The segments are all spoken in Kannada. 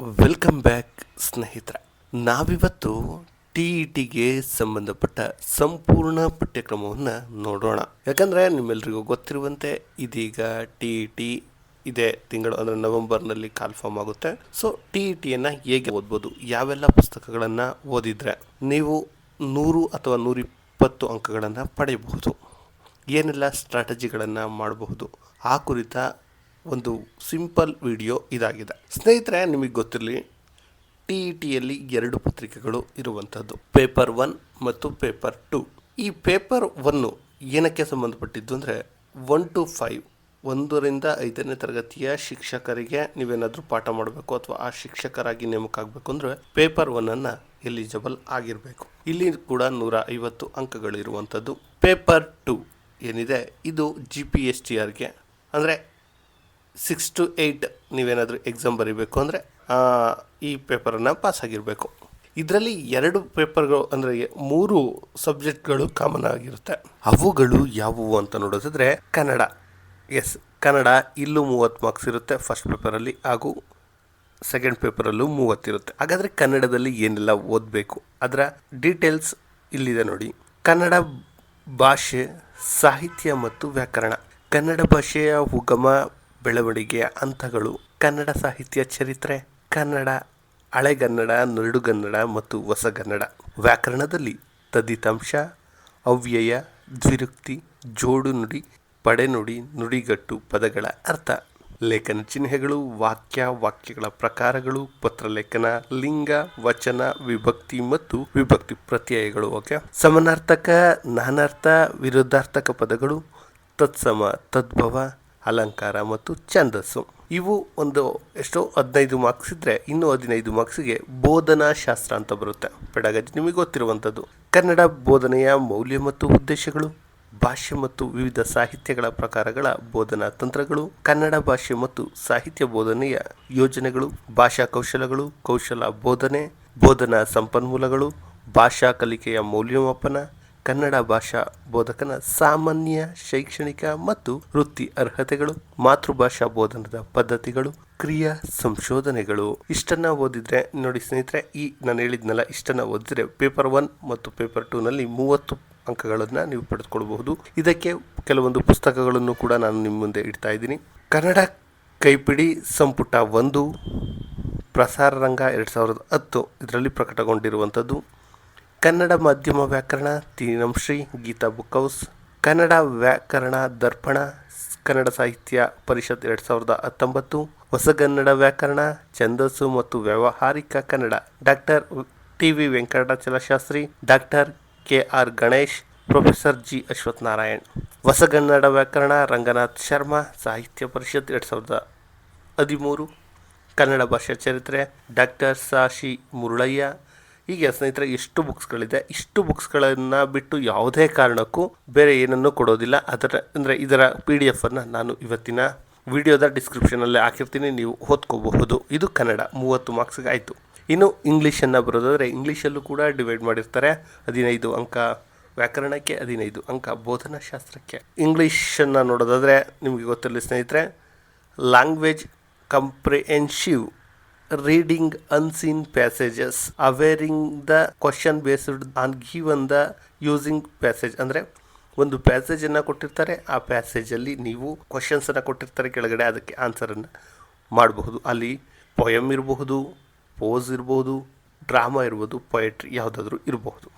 ವೆಲ್ಕಮ್ ಬ್ಯಾಕ್ ಸ್ನೇಹಿತರೆ. ನಾವಿವತ್ತು ಟಿ ಇ ಟಿಗೆ ಸಂಬಂಧಪಟ್ಟ ಸಂಪೂರ್ಣ ಪಠ್ಯಕ್ರಮವನ್ನು ನೋಡೋಣ. ಯಾಕಂದರೆ ನಿಮ್ಮೆಲ್ರಿಗೂ ಗೊತ್ತಿರುವಂತೆ ಇದೀಗ ಟಿ ಇ ಟಿ ಇದೆ. ತಿಂಗಳು ಅಂದರೆ ನವೆಂಬರ್ನಲ್ಲಿ ಕಾಲ್ಫಾರ್ಮ್ ಆಗುತ್ತೆ. ಸೊ ಟಿ ಇ ಟಿಯನ್ನು ಹೇಗೆ ಓದ್ಬೋದು? ಯಾವೆಲ್ಲ ಪುಸ್ತಕಗಳನ್ನು ಓದಿದರೆ? ನೀವು ನೂರು ಅಥವಾ ನೂರಿಪ್ಪತ್ತು ಅಂಕಗಳನ್ನು ಪಡೆಯಬಹುದು. ಏನೆಲ್ಲ ಸ್ಟ್ರಾಟಜಿಗಳನ್ನು ಮಾಡಬಹುದು? ಆ ಕುರಿತ ಒಂದು ಸಿಂಪಲ್ ವಿಡಿಯೋ ಇದಾಗಿದೆ. ಸ್ನೇಹಿತರೆ, ನಿಮಗೆ ಗೊತ್ತಿರಲಿ ಟಿ ಇ ಟಿಯಲ್ಲಿ ಎರಡು ಪತ್ರಿಕೆಗಳು ಇರುವಂಥದ್ದು ಪೇಪರ್ ಒನ್ ಮತ್ತು ಪೇಪರ್ ಟು. ಈ ಪೇಪರ್ ಒನ್ನು ಏನಕ್ಕೆ ಸಂಬಂಧಪಟ್ಟಿದ್ದು ಅಂದರೆ, ಒನ್ ಟು ಫೈವ್, ಒಂದರಿಂದ ಐದನೇ ತರಗತಿಯ ಶಿಕ್ಷಕರಿಗೆ ನೀವೇನಾದರೂ ಪಾಠ ಮಾಡಬೇಕು ಅಥವಾ ಆ ಶಿಕ್ಷಕರಾಗಿ ನೇಮಕ ಆಗಬೇಕು ಅಂದರೆ, ಪೇಪರ್ ಒನ್ನನ್ನು ಎಲಿಜಿಬಲ್ ಆಗಿರಬೇಕು. ಇಲ್ಲಿ ಕೂಡ ನೂರ ಐವತ್ತು ಅಂಕಗಳಿರುವಂಥದ್ದು ಪೇಪರ್ ಟು ಏನಿದೆ, ಇದು ಜಿ ಪಿ ಎಸ್ ಟಿ ಆರ್ಗೆ ಅಂದರೆ ಸಿಕ್ಸ್ ಟು ಏಯ್ಟ್ ನೀವೇನಾದರೂ ಎಕ್ಸಾಮ್ ಬರೀಬೇಕು ಅಂದರೆ ಈ ಪೇಪರನ್ನು ಪಾಸ್ ಆಗಿರಬೇಕು. ಇದರಲ್ಲಿ ಎರಡು ಪೇಪರ್ಗಳು ಅಂದರೆ ಮೂರು ಸಬ್ಜೆಕ್ಟ್ಗಳು ಕಾಮನ್ ಆಗಿರುತ್ತೆ. ಅವುಗಳು ಯಾವುವು ಅಂತ ನೋಡೋದಿದ್ರೆ, ಕನ್ನಡ. ಎಸ್ ಕನ್ನಡ ಇಲ್ಲೂ ಮೂವತ್ತು ಮಾರ್ಕ್ಸ್ ಇರುತ್ತೆ ಫಸ್ಟ್ ಪೇಪರಲ್ಲಿ ಹಾಗೂ ಸೆಕೆಂಡ್ ಪೇಪರಲ್ಲೂ ಮೂವತ್ತಿರುತ್ತೆ ಹಾಗಾದರೆ ಕನ್ನಡದಲ್ಲಿ ಏನೆಲ್ಲ ಓದಬೇಕು? ಅದರ ಡೀಟೇಲ್ಸ್ ಇಲ್ಲಿದೆ ನೋಡಿ. ಕನ್ನಡ ಭಾಷೆ, ಸಾಹಿತ್ಯ ಮತ್ತು ವ್ಯಾಕರಣ. ಕನ್ನಡ ಭಾಷೆಯ ಉಗಮ ಬೆಳವಣಿಗೆಯ ಹಂತಗಳು. ಕನ್ನಡ ಸಾಹಿತ್ಯ ಚರಿತ್ರೆ, ಕನ್ನಡ, ಹಳೆಗನ್ನಡ, ನಡುಗನ್ನಡ ಮತ್ತು ಹೊಸಗನ್ನಡ. ವ್ಯಾಕರಣದಲ್ಲಿ ತದಿತಾಂಶ, ಅವ್ಯಯ, ದ್ವಿರುಕ್ತಿ, ಜೋಡು ನುಡಿ ಪಡೆನುಡಿ ನುಡಿಗಟ್ಟು ಪದಗಳ ಅರ್ಥ. ಲೇಖನ ಚಿಹ್ನೆಗಳು, ವಾಕ್ಯ, ವಾಕ್ಯಗಳ ಪ್ರಕಾರಗಳು, ಪತ್ರಲೇಖನ, ಲಿಂಗ, ವಚನ, ವಿಭಕ್ತಿ ಮತ್ತು ವಿಭಕ್ತಿ ಪ್ರತ್ಯಯಗಳು ಓಕೆ. ಸಮನಾರ್ಥಕ ನಾನಾರ್ಥ ವಿರುದ್ಧಾರ್ಥಕ ಪದಗಳು, ತತ್ಸಮ, ತದ್ಭವ ಅಲಂಕಾರ ಮತ್ತು ಛಂದಸ್ಸು. ಇವು ಒಂದು ಎಷ್ಟೋ ಹದಿನೈದು ಮಾರ್ಕ್ಸ್ ಇದ್ದರೆ ಇನ್ನೂ ಹದಿನೈದು ಮಾರ್ಕ್ಸಿಗೆ ಬೋಧನಾ ಶಾಸ್ತ್ರ ಅಂತ ಬರುತ್ತೆ. ಪೆಡಗಜಿ ನಿಮಗೆ ಗೊತ್ತಿರುವಂಥದ್ದು. ಕನ್ನಡ ಬೋಧನೆಯ ಮೌಲ್ಯ ಮತ್ತು ಉದ್ದೇಶಗಳು, ಭಾಷೆ ಮತ್ತು ವಿವಿಧ ಸಾಹಿತ್ಯಗಳ ಪ್ರಕಾರಗಳ ಬೋಧನಾ ತಂತ್ರಗಳು, ಕನ್ನಡ ಭಾಷೆ ಮತ್ತು ಸಾಹಿತ್ಯ ಬೋಧನೆಯ ಯೋಜನೆಗಳು, ಭಾಷಾ ಕೌಶಲಗಳು, ಕೌಶಲ ಬೋಧನೆ, ಬೋಧನಾ ಸಂಪನ್ಮೂಲಗಳು, ಭಾಷಾ ಕಲಿಕೆಯ ಮೌಲ್ಯಮಾಪನ ಕನ್ನಡ ಭಾಷಾ ಬೋಧಕನ ಸಾಮಾನ್ಯ, ಶೈಕ್ಷಣಿಕ ಮತ್ತು ವೃತ್ತಿ ಅರ್ಹತೆಗಳು, ಮಾತೃಭಾಷಾ ಬೋಧನದ ಪದ್ಧತಿಗಳು, ಕ್ರಿಯಾ ಸಂಶೋಧನೆಗಳು. ಇಷ್ಟನ್ನ ಓದಿದ್ರೆ, ನೋಡಿ ಸ್ನೇಹಿತರೆ, ಈ ನಾನು ಹೇಳಿದ್ನಲ್ಲ, ಇಷ್ಟನ್ನ ಓದಿದ್ರೆ ಪೇಪರ್ ಒನ್ ಮತ್ತು ಪೇಪರ್ ಟೂ ನಲ್ಲಿ ಮೂವತ್ತು ಅಂಕಗಳನ್ನು ನೀವು ಪಡೆದುಕೊಳ್ಬಹುದು. ಇದಕ್ಕೆ ಕೆಲವೊಂದು ಪುಸ್ತಕಗಳನ್ನು ಕೂಡ ನಾನು ನಿಮ್ಮ ಮುಂದೆ ಇಡ್ತಾ ಇದ್ದೀನಿ. ಕನ್ನಡ ಕೈಪಿಡಿ ಸಂಪುಟ ಒಂದು, ಪ್ರಸಾರ ರಂಗ ಎರಡು ಸಾವಿರದ ಹತ್ತು, ಇದರಲ್ಲಿ ಪ್ರಕಟಗೊಂಡಿರುವಂಥದ್ದು. ಕನ್ನಡ ಮಾಧ್ಯಮ ವ್ಯಾಕರಣ ತೀನಂಶ್ರೀ ಗೀತಾ ಬುಕ್ ಹೌಸ್. ಕನ್ನಡ ವ್ಯಾಕರಣ ದರ್ಪಣ, ಕನ್ನಡ ಸಾಹಿತ್ಯ ಪರಿಷತ್ ಎರಡು ಸಾವಿರದ ಹತ್ತೊಂಬತ್ತು. ಹೊಸಗನ್ನಡ ವ್ಯಾಕರಣ, ಛಂದಸ್ಸು ಮತ್ತು ವ್ಯಾವಹಾರಿಕ Kannada. Doctor T V Venkatachalashastri, doctor K R Ganesh, professor G Ashwath Narayan ಹೊಸಗನ್ನಡ ವ್ಯಾಕರಣ, ರಂಗನಾಥ್ ಶರ್ಮಾ, ಸಾಹಿತ್ಯ ಪರಿಷತ್ ಎರಡು ಸಾವಿರದ ಹದಿಮೂರು. ಕನ್ನಡ ಭಾಷಾ ಚರಿತ್ರೆ, ಡಾಕ್ಟರ್ ಸಾಶಿ ಮುರುಳಯ್ಯ ಹೀಗೆ ಸ್ನೇಹಿತರೆ ಎಷ್ಟು ಬುಕ್ಸ್ಗಳಿದೆ ಇಷ್ಟು ಬುಕ್ಸ್ಗಳನ್ನು ಬಿಟ್ಟು ಯಾವುದೇ ಕಾರಣಕ್ಕೂ ಬೇರೆ ಏನನ್ನೂ ಕೊಡೋದಿಲ್ಲ. ಅದರ, ಅಂದರೆ ಇದರ ಪಿ ಡಿ ಎಫನ್ನು ನಾನು ಇವತ್ತಿನ ವಿಡಿಯೋದ ಡಿಸ್ಕ್ರಿಪ್ಷನಲ್ಲಿ ಹಾಕಿರ್ತೀನಿ. ನೀವು ಓದ್ಕೋಬಹುದು. ಇದು ಕನ್ನಡ. ಮೂವತ್ತು ಮಾರ್ಕ್ಸ್ಗೆ ಆಯಿತು. ಇನ್ನು ಇಂಗ್ಲೀಷನ್ನು ಬರೋದಾದರೆ ಇಂಗ್ಲೀಷಲ್ಲೂ ಕೂಡ ಡಿವೈಡ್ ಮಾಡಿರ್ತಾರೆ. ಹದಿನೈದು ಅಂಕ ವ್ಯಾಕರಣಕ್ಕೆ, ಹದಿನೈದು ಅಂಕ ಬೋಧನಾಶಾಸ್ತ್ರಕ್ಕೆ. ಇಂಗ್ಲೀಷನ್ನು ನೋಡೋದಾದರೆ, ನಿಮಗೆ ಗೊತ್ತಿರಲಿ ಸ್ನೇಹಿತರೆ language comprehensive reading unseen passages answering the question based on given the using passage ಅಂದರೆ ಒಂದು ಪ್ಯಾಸೇಜನ್ನು ಕೊಟ್ಟಿರ್ತಾರೆ, ಆ ಪ್ಯಾಸೇಜಲ್ಲಿ ನೀವು ಕ್ವಶನ್ಸನ್ನು ಕೊಟ್ಟಿರ್ತಾರೆ ಕೆಳಗಡೆ, ಅದಕ್ಕೆ ಆನ್ಸರನ್ನು ಮಾಡಬಹುದು. ಅಲ್ಲಿ ಪೊಯಮ್ ಇರಬಹುದು ಪೋಸ್ ಇರಬಹುದು ಡ್ರಾಮಾ ಇರ್ಬೋದು ಪೊಯೆಟ್ರಿ ಯಾವುದಾದ್ರೂ ಇರಬಹುದು.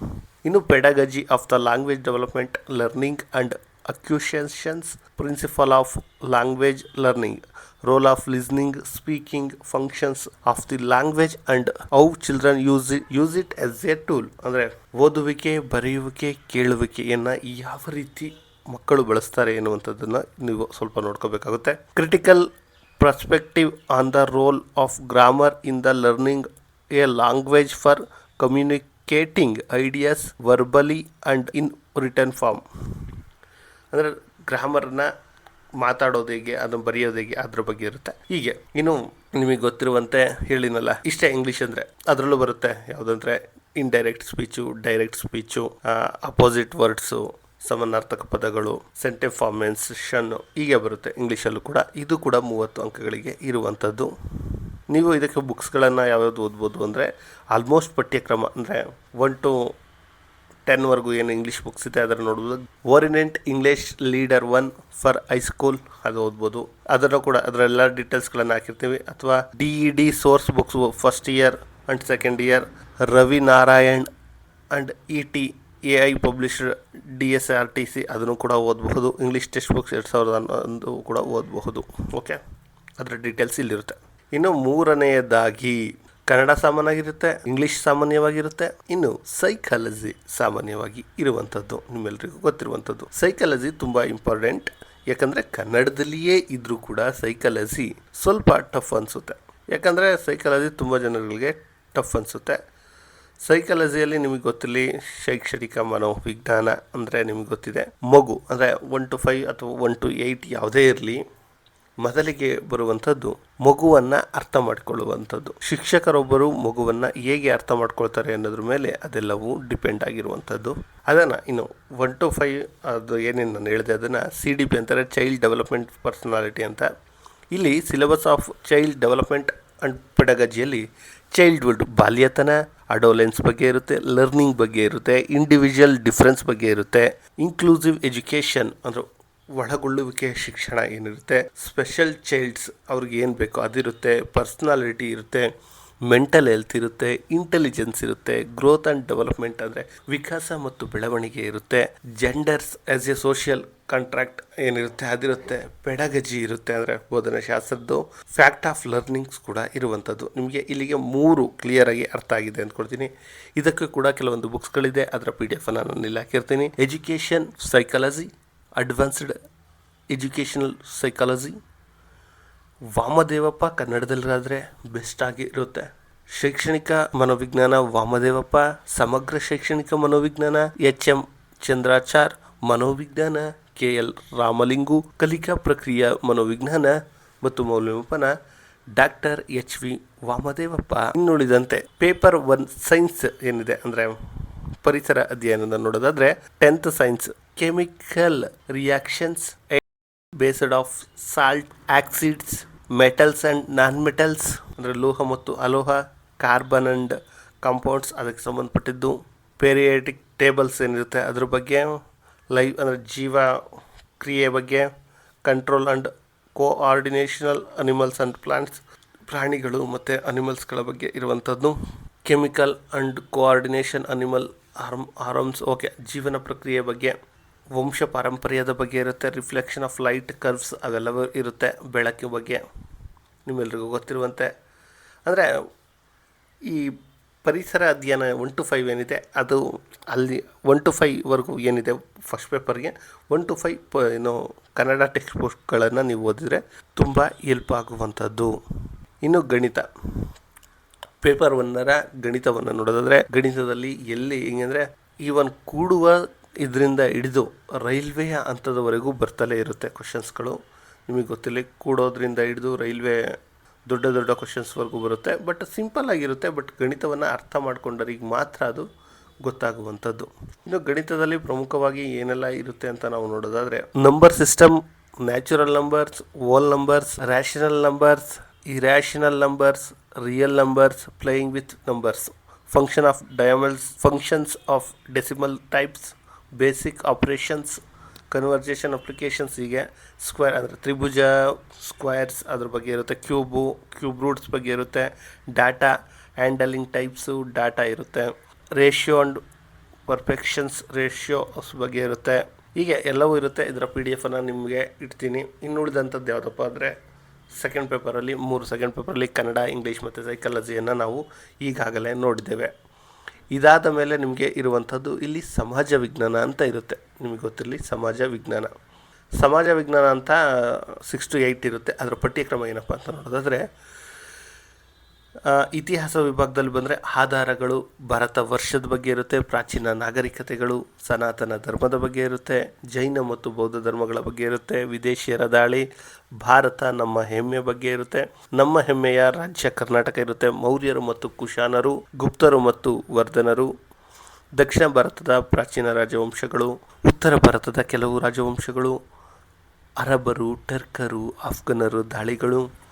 ಇನ್ನು pedagogy of the language development learning and acquisitions principle of language learning role of listening speaking functions of the language and how children use use it as a tool ಅಂದರೆ ಓದುವಿಕೆ, ಬರೆಯುವಿಕೆ ಕೇಳುವಿಕೆಯನ್ನು ಯಾವ ರೀತಿ ಮಕ್ಕಳು ಬಳಸ್ತಾರೆ ಎನ್ನುವಂಥದ್ದನ್ನು ನೀವು ಸ್ವಲ್ಪ ನೋಡ್ಕೋಬೇಕಾಗುತ್ತೆ. Critical perspective on the role of grammar in the learning a language for communicating ideas verbally and in written form ಅಂದರೆ ಗ್ರಾಮರ್ನ ಮಾತಾಡೋದು ಹೇಗೆ, ಅದನ್ನು ಬರೆಯೋದು ಹೇಗೆ, ಅದ್ರ ಬಗ್ಗೆ ಇರುತ್ತೆ. ಹೀಗೆ. ಇನ್ನು ನಿಮಗೆ ಗೊತ್ತಿರುವಂತೆ ಹೇಳಿನಲ್ಲ ಇಷ್ಟೇ ಇಂಗ್ಲೀಷ್ ಅಂದರೆ ಅದರಲ್ಲೂ ಬರುತ್ತೆ. ಯಾವುದಂದ್ರೆ indirect speech direct speech opposite words ಸಮಾನಾರ್ಥಕ ಪದಗಳು ಸೆಂಟೆಫಾರ್ಮೆನ್ಸನ್ ಹೀಗೆ ಬರುತ್ತೆ ಇಂಗ್ಲೀಷಲ್ಲೂ ಕೂಡ. ಇದು ಕೂಡ ಮೂವತ್ತು ಅಂಕಗಳಿಗೆ ಇರುವಂಥದ್ದು ನೀವು ಇದಕ್ಕೆ ಬುಕ್ಸ್ಗಳನ್ನು ಯಾವ್ಯಾವ್ದು ಓದ್ಬೋದು ಅಂದರೆ ಆಲ್ಮೋಸ್ಟ್ ಪಠ್ಯಕ್ರಮ ಅಂದರೆ ಒನ್ ಟು ಟೆನ್ವರೆಗೂ ಏನು ಇಂಗ್ಲೀಷ್ ಬುಕ್ಸ್ ಇದೆ, ಅದನ್ನು ನೋಡ್ಬೋದು Orient English reader one for high school ಅದು ಓದ್ಬೋದು. ಅದನ್ನು ಕೂಡ ಅದರೆಲ್ಲ ಡೀಟೇಲ್ಸ್ಗಳನ್ನು ಹಾಕಿರ್ತೀವಿ. ಅಥವಾ D E D source books first year and second year Ravi Narayan and E T A I published D S R T C ಅದನ್ನು ಕೂಡ ಓದಬಹುದು. ಇಂಗ್ಲೀಷ್ ಟೆಕ್ಸ್ಟ್ ಬುಕ್ಸ್ ಎರಡು ಸಾವಿರದ ಹನ್ನೊಂದು ಕೂಡ ಓದಬಹುದು. ಓಕೆ ಅದರ ಡೀಟೇಲ್ಸ್ ಇಲ್ಲಿರುತ್ತೆ. ಇನ್ನು ಮೂರನೆಯದಾಗಿ ಕನ್ನಡ ಸಾಮಾನ್ಯವಾಗಿರುತ್ತೆ, ಇಂಗ್ಲಿಷ್ ಸಾಮಾನ್ಯವಾಗಿರುತ್ತೆ, ಇನ್ನು ಸೈಕಾಲಜಿ ಸಾಮಾನ್ಯವಾಗಿ ಇರುವಂಥದ್ದು ನಿಮ್ಮೆಲ್ಲರಿಗೂ ಗೊತ್ತಿರುವಂಥದ್ದು. ಸೈಕಾಲಜಿ ತುಂಬ ಇಂಪಾರ್ಟೆಂಟ್ ಯಾಕಂದರೆ ಕನ್ನಡದಲ್ಲಿಯೇ ಇದ್ದರೂ ಕೂಡ ಸೈಕಾಲಜಿ ಸ್ವಲ್ಪ ಟಫ್ ಅನಿಸುತ್ತೆ. ಯಾಕಂದರೆ ಸೈಕಾಲಜಿ ತುಂಬ ಜನಗಳಿಗೆ ಟಫ್ ಅನಿಸುತ್ತೆ. ಸೈಕಾಲಜಿಯಲ್ಲಿ ನಿಮಗೆ ಗೊತ್ತಿರಲಿ, ಶೈಕ್ಷಣಿಕ ಮನೋವಿಜ್ಞಾನ ಅಂದರೆ ನಿಮಗೆ ಗೊತ್ತಿದೆ. ಮಗು ಅಂದರೆ ಒನ್ ಟು ಫೈವ್ ಅಥವಾ ಒನ್ ಟು ಏಯ್ಟ್ ಯಾವುದೇ ಇರಲಿ ಮೊದಲಿಗೆ ಬರುವಂಥದ್ದು ಮಗುವನ್ನು ಅರ್ಥ ಮಾಡಿಕೊಳ್ಳುವಂಥದ್ದು. ಶಿಕ್ಷಕರೊಬ್ಬರು ಮಗುವನ್ನು ಹೇಗೆ ಅರ್ಥ ಮಾಡ್ಕೊಳ್ತಾರೆ ಅನ್ನೋದ್ರ ಮೇಲೆ ಅದೆಲ್ಲವೂ ಡಿಪೆಂಡ್ ಆಗಿರುವಂಥದ್ದು. ಅದನ್ನು ಇನ್ನು ಒನ್ ಟು ಫೈವ್ ಅದು ಏನೇನು ನಾನು ಹೇಳಿದೆ ಅದನ್ನು ಸಿ ಡಿ ಪಿ ಅಂತಾರೆ, ಚೈಲ್ಡ್ ಡೆವಲಪ್ಮೆಂಟ್ ಪರ್ಸನಾಲಿಟಿ ಅಂತ. ಇಲ್ಲಿ syllabus of child development and ಪೆಡಗಜಿಯಲ್ಲಿ childhood ಬಾಲ್ಯತನ, ಅಡೋಲೆನ್ಸ್ ಬಗ್ಗೆ ಇರುತ್ತೆ, ಲರ್ನಿಂಗ್ ಬಗ್ಗೆ ಇರುತ್ತೆ, ಇಂಡಿವಿಜುವಲ್ ಡಿಫ್ರೆನ್ಸ್ ಬಗ್ಗೆ ಇರುತ್ತೆ, ಇನ್ಕ್ಲೂಸಿವ್ ಎಜುಕೇಷನ್ ಅಂದರೆ ಒಳಗೊಳ್ಳುವಿಕೆ ಶಿಕ್ಷಣ ಏನಿರುತ್ತೆ? ಸ್ಪೆಷಲ್ ಚೈಲ್ಡ್ಸ್ ಅವ್ರಿಗೆ ಏನು ಬೇಕೋ ಅದಿರುತ್ತೆ. ಪರ್ಸ್ನಾಲಿಟಿ ಇರುತ್ತೆ. ಮೆಂಟಲ್ ಹೆಲ್ತ್ ಇರುತ್ತೆ. ಇಂಟೆಲಿಜೆನ್ಸ್ ಇರುತ್ತೆ. ಗ್ರೋತ್ ಆ್ಯಂಡ್ ಡೆವಲಪ್ಮೆಂಟ್ ಅಂದರೆ ವಿಕಾಸ ಮತ್ತು ಬೆಳವಣಿಗೆ ಇರುತ್ತೆ. Genders as a social contract ಏನಿರುತ್ತೆ? ಅದಿರುತ್ತೆ. ಪೆಡಗಜಿ ಇರುತ್ತೆ ಅಂದರೆ ಬೋಧನಾ ಶಾಸ್ತ್ರದ್ದು. ಫ್ಯಾಕ್ಟ್ ಆಫ್ ಲರ್ನಿಂಗ್ಸ್ ಕೂಡ ಇರುವಂಥದ್ದು. ನಿಮಗೆ ಇಲ್ಲಿಗೆ ಮೂರು ಕ್ಲಿಯರಾಗಿ ಅರ್ಥ ಆಗಿದೆ ಅಂದ್ಕೊಡ್ತೀನಿ ಇದಕ್ಕೆ ಕೂಡ ಕೆಲವೊಂದು ಬುಕ್ಸ್ಗಳಿದೆ ಅದರ ಪಿ ಡಿ ಎಫ್ ನಾನು ಇಲ್ಲಿ ಹಾಕಿರ್ತೀನಿ. Education psychology advanced educational psychology. Vamadevappa ಕನ್ನಡದಲ್ಲಾದರೆ best ಆಗಿ ಇರುತ್ತೆ ಶೈಕ್ಷಣಿಕ ಮನೋವಿಜ್ಞಾನ ವಾಮದೇವಪ್ಪ, ಸಮಗ್ರ ಶೈಕ್ಷಣಿಕ ಮನೋವಿಜ್ಞಾನ ಎಚ್ ಎಂ ಚಂದ್ರಾಚಾರ್, ಮನೋವಿಜ್ಞಾನ ಕೆ ಎಲ್ ರಾಮಲಿಂಗು, ಕಲಿಕಾ ಪ್ರಕ್ರಿಯೆ ಮನೋವಿಜ್ಞಾನ ಮತ್ತು ಮೌಲ್ಯಮಾಪನ ಡಾಕ್ಟರ್ ಎಚ್ ವಿ ವಾಮದೇವಪ್ಪ ಇನ್ನುಳಿದಂತೆ ಪೇಪರ್ ಒನ್ ಸೈನ್ಸ್ ಏನಿದೆ ಅಂದರೆ ಪರಿಸರ ಅಧ್ಯಯನದ ನೋಡೋದಾದರೆ tenth science reactions based of salt oxides metals and non metals ಅಂದರೆ ಲೋಹ ಮತ್ತು ಅಲೋಹ ಕಾರ್ಬನ್ ಆ್ಯಂಡ್ ಕಾಂಪೌಂಡ್ಸ್ ಅದಕ್ಕೆ ಸಂಬಂಧಪಟ್ಟಿದ್ದು. ಪೇರಿಯಾಟಿಕ್ ಟೇಬಲ್ಸ್ ಏನಿರುತ್ತೆ ಅದ್ರ ಬಗ್ಗೆ ಲೈವ್ ಅಂದರೆ ಜೀವ ಕ್ರಿಯೆ ಬಗ್ಗೆ control and coordinational animals and plants ಪ್ರಾಣಿಗಳು ಮತ್ತು ಅನಿಮಲ್ಸ್ಗಳ ಬಗ್ಗೆ ಇರುವಂಥದ್ದು. Chemical and coordination animal harm harms okay ಜೀವನ ಪ್ರಕ್ರಿಯೆ ಬಗ್ಗೆ. ವಂಶ ಪಾರಂಪರ್ಯದ ಬಗ್ಗೆ ಇರುತ್ತೆ ರಿಫ್ಲೆಕ್ಷನ್ ಆಫ್ ಲೈಟ್ ಕರ್ವ್ಸ್ ಅವೆಲ್ಲವೂ ಇರುತ್ತೆ ಬೆಳಕಿನ ಬಗ್ಗೆ ನಿಮ್ಮೆಲ್ರಿಗೂ ಗೊತ್ತಿರುವಂತೆ. ಅಂದರೆ ಈ ಪರಿಸರ ಅಧ್ಯಯನ ಒನ್ ಟು ಫೈವ್ ಏನಿದೆ, ಅದು ಅಲ್ಲಿ ಒನ್ ಟು ಫೈವ್ವರೆಗೂ ಏನಿದೆ ಫಸ್ಟ್ ಪೇಪರ್ಗೆ ಒನ್ ಟು ಫೈವ್ ಪ ಏನು ಕನ್ನಡ ಟೆಕ್ಸ್ಟ್ ಬುಕ್ಗಳನ್ನು ನೀವು ಓದಿದರೆ ತುಂಬ ಹೆಲ್ಪ್ ಆಗುವಂಥದ್ದು. ಇನ್ನು ಗಣಿತ ಪೇಪರ್ ಒನ್ನರ ಗಣಿತವನ್ನು ನೋಡೋದಾದರೆ ಗಣಿತದಲ್ಲಿ ಎಲ್ಲಿ ಹಿಂಗಂದರೆ ಈವನ್ ಕೂಡುವ ಇದರಿಂದ ಹಿಡಿದು ರೈಲ್ವೆಯ ಹಂತದವರೆಗೂ ಬರ್ತಲೇ ಇರುತ್ತೆ ಕ್ವಶನ್ಸ್ಗಳು ನಿಮಗೆ ಗೊತ್ತಿಲ್ಲ ಕೂಡೋದ್ರಿಂದ ಹಿಡಿದು ರೈಲ್ವೆ ದೊಡ್ಡ ದೊಡ್ಡ ಕ್ವಶನ್ಸ್ವರೆಗೂ ಬರುತ್ತೆ. ಬಟ್ ಸಿಂಪಲ್ ಆಗಿರುತ್ತೆ ಬಟ್ ಗಣಿತವನ್ನು ಅರ್ಥ ಮಾಡ್ಕೊಂಡರಿಗೆ ಮಾತ್ರ ಅದು ಗೊತ್ತಾಗುವಂಥದ್ದು. ಇನ್ನು ಗಣಿತದಲ್ಲಿ ಪ್ರಮುಖವಾಗಿ ಏನೆಲ್ಲ ಇರುತ್ತೆ ಅಂತ ನಾವು ನೋಡೋದಾದರೆ number system natural numbers whole numbers rational numbers irrational numbers real numbers playing with numbers function of decimals functions of decimal types basic operations conversion applications ಹೀಗೆ ಸ್ಕ್ವೇರ್ ಅಂದರೆ ತ್ರಿಭುಜ ಸ್ಕ್ವೇರ್ಸ್ ಅದ್ರ ಬಗ್ಗೆ ಇರುತ್ತೆ ಕ್ಯೂಬು ಕ್ಯೂಬ್ ರೂಟ್ಸ್ ಬಗ್ಗೆ ಇರುತ್ತೆ ಡಾಟಾ ಹ್ಯಾಂಡಲಿಂಗ್ ಟೈಪ್ಸು ಡಾಟಾ ಇರುತ್ತೆ ರೇಷಿಯೋ ಆ್ಯಂಡ್ ಪರ್ಫೆಕ್ಷನ್ಸ್ ರೇಷಿಯೋಸ್ ಬಗ್ಗೆ ಇರುತ್ತೆ. ಹೀಗೆ ಎಲ್ಲವೂ ಇರುತ್ತೆ, ಇದರ ಪಿ ಡಿ ಎಫನ್ನು ನಿಮಗೆ ಇಡ್ತೀನಿ. ಇನ್ನು ಉಳಿದಂಥದ್ದು ಯಾವುದಪ್ಪ ಅಂದರೆ ಸೆಕೆಂಡ್ ಪೇಪರಲ್ಲಿ ಮೂರು ಸೆಕೆಂಡ್ ಪೇಪರಲ್ಲಿ ಕನ್ನಡ ಇಂಗ್ಲೀಷ್ ಮತ್ತು ಸೈಕಾಲಜಿಯನ್ನು ನಾವು ಈಗಾಗಲೇ ನೋಡಿದ್ದೇವೆ. ಇದಾದ ಮೇಲೆ ನಿಮಗೆ ಇರುವಂಥದ್ದು ಇಲ್ಲಿ ಸಮಾಜ ವಿಜ್ಞಾನ ಅಂತ ಇರುತ್ತೆ. ನಿಮಗೆ ಗೊತ್ತಿರಲಿ ಸಮಾಜ ವಿಜ್ಞಾನ. ಸಮಾಜ ವಿಜ್ಞಾನ ಅಂತ ಸಿಕ್ಸ್ ಟು ಏಯ್ಟ್ ಇರುತ್ತೆ. ಅದರ ಪಠ್ಯಕ್ರಮ ಏನಪ್ಪ ಅಂತ ನೋಡೋದಾದರೆ ಇತಿಹಾಸ ವಿಭಾಗದಲ್ಲಿ ಬಂದರೆ ಆಧಾರಗಳು ಭಾರತ ವರ್ಷದ ಬಗ್ಗೆ ಇರುತ್ತೆ, ಪ್ರಾಚೀನ ನಾಗರಿಕತೆಗಳು ಸನಾತನ ಧರ್ಮದ ಬಗ್ಗೆ ಇರುತ್ತೆ, ಜೈನ ಮತ್ತು ಬೌದ್ಧ ಧರ್ಮಗಳ ಬಗ್ಗೆ ಇರುತ್ತೆ, ವಿದೇಶಿಯರ ದಾಳಿ, ಭಾರತ ನಮ್ಮ ಹೆಮ್ಮೆ ಬಗ್ಗೆ ಇರುತ್ತೆ. ನಮ್ಮ ಹೆಮ್ಮೆಯ ರಾಜ್ಯ ಕರ್ನಾಟಕ ಇರುತ್ತೆ. ಮೌರ್ಯರು ಮತ್ತು ಕುಶಾನರು, ಗುಪ್ತರು ಮತ್ತು ವರ್ಧನರು, ದಕ್ಷಿಣ ಭಾರತದ ಪ್ರಾಚೀನ ರಾಜವಂಶಗಳು, ಉತ್ತರ ಭಾರತದ ಕೆಲವು ರಾಜವಂಶಗಳು, ಅರಬರು, ಟರ್ಕರು, ಆಫ್ಘನರು, ದಾಳಿಗಳು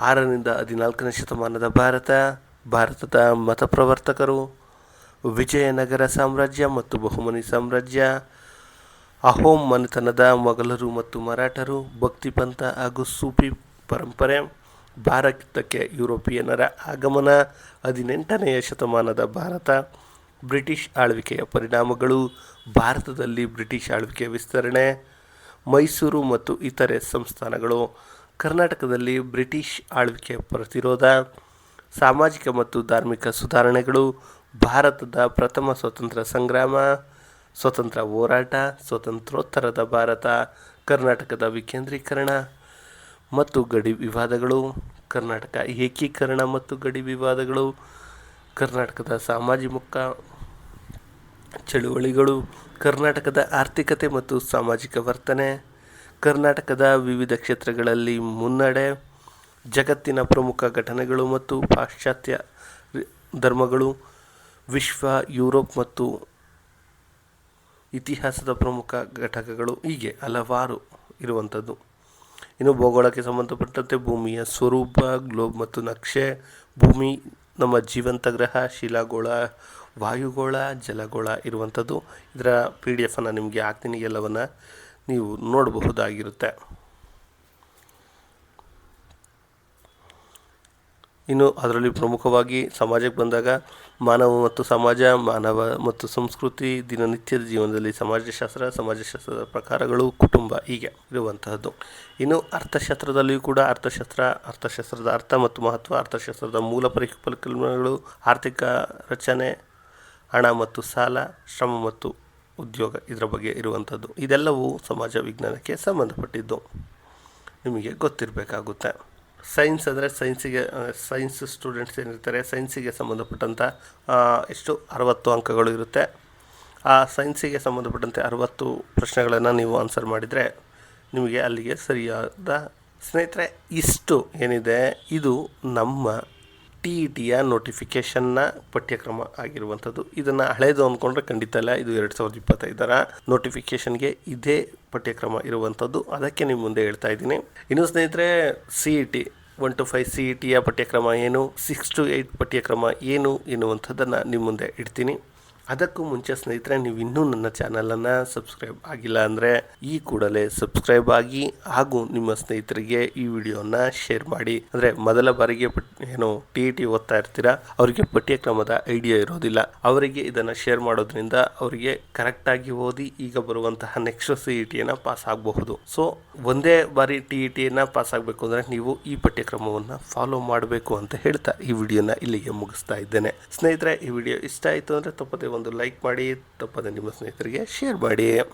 ಆರರಿಂದ ಹದಿನಾಲ್ಕನೇ ಶತಮಾನದ ಭಾರತ, ಭಾರತದ ಮತ ಪ್ರವರ್ತಕರು ವಿಜಯನಗರ ಸಾಮ್ರಾಜ್ಯ ಮತ್ತು ಬಹುಮನಿ ಸಾಮ್ರಾಜ್ಯ ಅಹೋಮ್ ಮನೆತನದ ಮೊಘಲರು ಮತ್ತು ಮರಾಠರು ಭಕ್ತಿ ಪಂಥ ಹಾಗೂ ಸೂಫಿ ಪರಂಪರೆ, ಭಾರತಕ್ಕೆ ಯುರೋಪಿಯನ್ನರ ಆಗಮನ, ಹದಿನೆಂಟನೆಯ ಶತಮಾನದ ಭಾರತ, ಬ್ರಿಟಿಷ್ ಆಳ್ವಿಕೆಯ ಪರಿಣಾಮಗಳು, ಭಾರತದಲ್ಲಿ ಬ್ರಿಟಿಷ್ ಆಳ್ವಿಕೆಯ ವಿಸ್ತರಣೆ, ಮೈಸೂರು ಮತ್ತು ಇತರೆ ಸಂಸ್ಥಾನಗಳು. ಕರ್ನಾಟಕದಲ್ಲಿ ಬ್ರಿಟಿಷ್ ಆಳ್ವಿಕೆ ಪ್ರತಿರೋಧ, ಸಾಮಾಜಿಕ ಮತ್ತು ಧಾರ್ಮಿಕ ಸುಧಾರಣೆಗಳು, ಭಾರತದ ಪ್ರಥಮ ಸ್ವತಂತ್ರ ಸಂಗ್ರಾಮ, ಸ್ವತಂತ್ರ ಹೋರಾಟ, ಸ್ವತಂತ್ರೋತ್ತರದ ಭಾರತ, ಕರ್ನಾಟಕದ ವಿಕೇಂದ್ರೀಕರಣ ಮತ್ತು ಗಡಿ ವಿವಾದಗಳು, ಕರ್ನಾಟಕ ಏಕೀಕರಣ ಮತ್ತು ಗಡಿ ವಿವಾದಗಳು, ಕರ್ನಾಟಕದ ಸಾಮಾಜಿಕ ಚಳುವಳಿಗಳು, ಕರ್ನಾಟಕದ ಆರ್ಥಿಕತೆ ಮತ್ತು ಸಾಮಾಜಿಕ ವರ್ತನೆ. ಕರ್ನಾಟಕದ ವಿವಿಧ ಕ್ಷೇತ್ರಗಳಲ್ಲಿ ಮುನ್ನಡೆ, ಜಗತ್ತಿನ ಪ್ರಮುಖ ಘಟನೆಗಳು ಮತ್ತು ಪಾಶ್ಚಾತ್ಯ ಧರ್ಮಗಳು, ವಿಶ್ವ, ಯುರೋಪ್ ಮತ್ತು ಇತಿಹಾಸದ ಪ್ರಮುಖ ಘಟಕಗಳು ಹೀಗೆ ಹಲವಾರು ಇರುವಂಥದ್ದು. ಇನ್ನು ಭೂಗೋಳಕ್ಕೆ ಸಂಬಂಧಪಟ್ಟಂತೆ ಭೂಮಿಯ ಸ್ವರೂಪ, ಗ್ಲೋಬ್ ಮತ್ತು ನಕ್ಷೆ, ಭೂಮಿ, ನಮ್ಮ ಜೀವಂತ ಗ್ರಹ, ಶಿಲಾಗೋಳ, ವಾಯುಗೋಳ, ಜಲಗೋಳ ಇರುವಂಥದ್ದು. ಇದರ ಪಿ ಡಿ ಎಫನ್ನು ನಿಮಗೆ ಹಾಕ್ತೀನಿ ಎಲ್ಲವನ್ನು. ನೀವು ನೋಡಬಹುದಾಗಿರುತ್ತೆ. ಇನ್ನು ಅದರಲ್ಲಿ ಪ್ರಮುಖವಾಗಿ ಸಮಾಜಕ್ಕೆ ಬಂದಾಗ ಮಾನವ ಮತ್ತು ಸಮಾಜ, ಮಾನವ ಮತ್ತು ಸಂಸ್ಕೃತಿ, ದಿನನಿತ್ಯದ ಜೀವನದಲ್ಲಿ ಸಮಾಜಶಾಸ್ತ್ರ, ಸಮಾಜಶಾಸ್ತ್ರದ ಪ್ರಕಾರಗಳು ಕುಟುಂಬ ಹೀಗೆ ಇರುವಂತಹದ್ದು. ಇನ್ನು ಅರ್ಥಶಾಸ್ತ್ರದಲ್ಲಿಯೂ ಕೂಡ ಅರ್ಥಶಾಸ್ತ್ರ, ಅರ್ಥಶಾಸ್ತ್ರದ ಅರ್ಥ ಮತ್ತು ಮಹತ್ವ, ಅರ್ಥಶಾಸ್ತ್ರದ ಮೂಲ ಪರಿಕಲ್ಪನೆಗಳು, ಆರ್ಥಿಕ ರಚನೆ, ಹಣ ಮತ್ತು ಸಾಲ, ಶ್ರಮ ಮತ್ತು ಉದ್ಯೋಗ ಇದರ ಬಗ್ಗೆ ಇರುವಂಥದ್ದು. ಇದೆಲ್ಲವೂ ಸಮಾಜ ವಿಜ್ಞಾನಕ್ಕೆ ಸಂಬಂಧಪಟ್ಟಿದ್ದು. ನಿಮಗೆ ಗೊತ್ತಿರಬೇಕಾಗುತ್ತೆ. ಸೈನ್ಸ್ ಅಂದರೆ ಸೈನ್ಸಿಗೆ ಸೈನ್ಸ್ ಸ್ಟೂಡೆಂಟ್ಸ್ ಏನಿರ್ತಾರೆ ಸೈನ್ಸಿಗೆ ಸಂಬಂಧಪಟ್ಟಂಥ ಎಷ್ಟು? ಅರವತ್ತು ಅಂಕಗಳು ಇರುತ್ತೆ. ಆ ಸೈನ್ಸಿಗೆ ಸಂಬಂಧಪಟ್ಟಂತೆ ಅರವತ್ತು ಪ್ರಶ್ನೆಗಳನ್ನು ನೀವು ಆನ್ಸರ್ ಮಾಡಿದರೆ ನಿಮಗೆ ಅಲ್ಲಿಗೆ ಸರಿಯಾದ ಸ್ನೇಹಿತರೆ, ಇಷ್ಟು ಏನಿದೆ. ಇದು ನಮ್ಮ ಟಿ ಇ ಟಿಯ ನೋಟಿಫಿಕೇಶನ್ನ ಪಠ್ಯಕ್ರಮ ಆಗಿರುವಂಥದ್ದು. ಇದನ್ನು ಹಳೇದು ಅಂದ್ಕೊಂಡ್ರೆ ಖಂಡಿತ ಅಲ್ಲ, ಇದು ಎರಡು ಸಾವಿರದ ಇಪ್ಪತ್ತೈದರ ನೋಟಿಫಿಕೇಷನ್ಗೆ ಇದೇ ಪಠ್ಯಕ್ರಮ ಇರುವಂಥದ್ದು. ಅದಕ್ಕೆ ನಿಮ್ಮ ಮುಂದೆ ಹೇಳ್ತಾ ಇದ್ದೀನಿ. ಇನ್ನು ಸ್ನೇಹಿತರೆ C E T one two five C E ಟಿಯ ಪಠ್ಯಕ್ರಮ ಏನು ಸಿಕ್ಸ್ ಟು ಏಯ್ಟ್ ಪಠ್ಯಕ್ರಮ ಏನು ಎನ್ನುವಂಥದ್ದನ್ನು ನಿಮ್ಮ ಮುಂದೆ ಇಡ್ತೀನಿ. ಅದಕ್ಕೂ ಮುಂಚೆ ಸ್ನೇಹಿತರೆ, ನೀವು ಇನ್ನೂ ನನ್ನ ಚಾನಲನ್ನು ಸಬ್ಸ್ಕ್ರೈಬ್ ಆಗಿಲ್ಲ ಅಂದರೆ ಈ ಕೂಡಲೇ ಸಬ್ಸ್ಕ್ರೈಬ್ ಆಗಿ ಹಾಗೂ ನಿಮ್ಮ ಸ್ನೇಹಿತರಿಗೆ ಈ ವಿಡಿಯೋನ ಶೇರ್ ಮಾಡಿ. ಅಂದರೆ ಮೊದಲ ಬಾರಿಗೆ ಏನು ಟಿ ಇ ಟಿ ಓದ್ತಾ ಇರ್ತೀರಾ, ಅವರಿಗೆ ಪಠ್ಯಕ್ರಮದ ಐಡಿಯಾ ಇರೋದಿಲ್ಲ. ಅವರಿಗೆ ಇದನ್ನು ಶೇರ್ ಮಾಡೋದ್ರಿಂದ ಅವರಿಗೆ ಕರೆಕ್ಟಾಗಿ ಓದಿ ಈಗ ಬರುವಂತಹ ನೆಕ್ಸ್ಟ್ ಸಿ ಇ ಟಿಯನ್ನು ಪಾಸ್ ಆಗಬಹುದು. ಸೊ ಒಂದೇ ಬಾರಿ ಟಿ ಇ ಟಿಯನ್ನು ಪಾಸ್ ಆಗಬೇಕು ಅಂದರೆ ನೀವು ಈ ಪಠ್ಯಕ್ರಮವನ್ನು ಫಾಲೋ ಮಾಡಬೇಕು ಅಂತ ಹೇಳ್ತಾ ಈ ವಿಡಿಯೋನ ಇಲ್ಲಿಗೆ ಮುಗಿಸ್ತಾ ಇದ್ದೇನೆ. ಸ್ನೇಹಿತರೆ, ಈ ವಿಡಿಯೋ ಇಷ್ಟ ಆಯಿತು ಅಂದರೆ ತಪ್ಪದೆ ಒಂದು ಲೈಕ್ ಮಾಡಿ ತಪ್ಪದೆ ನಿಮ್ಮ ಸ್ನೇಹಿತರಿಗೆ ಶೇರ್ ಮಾಡಿ.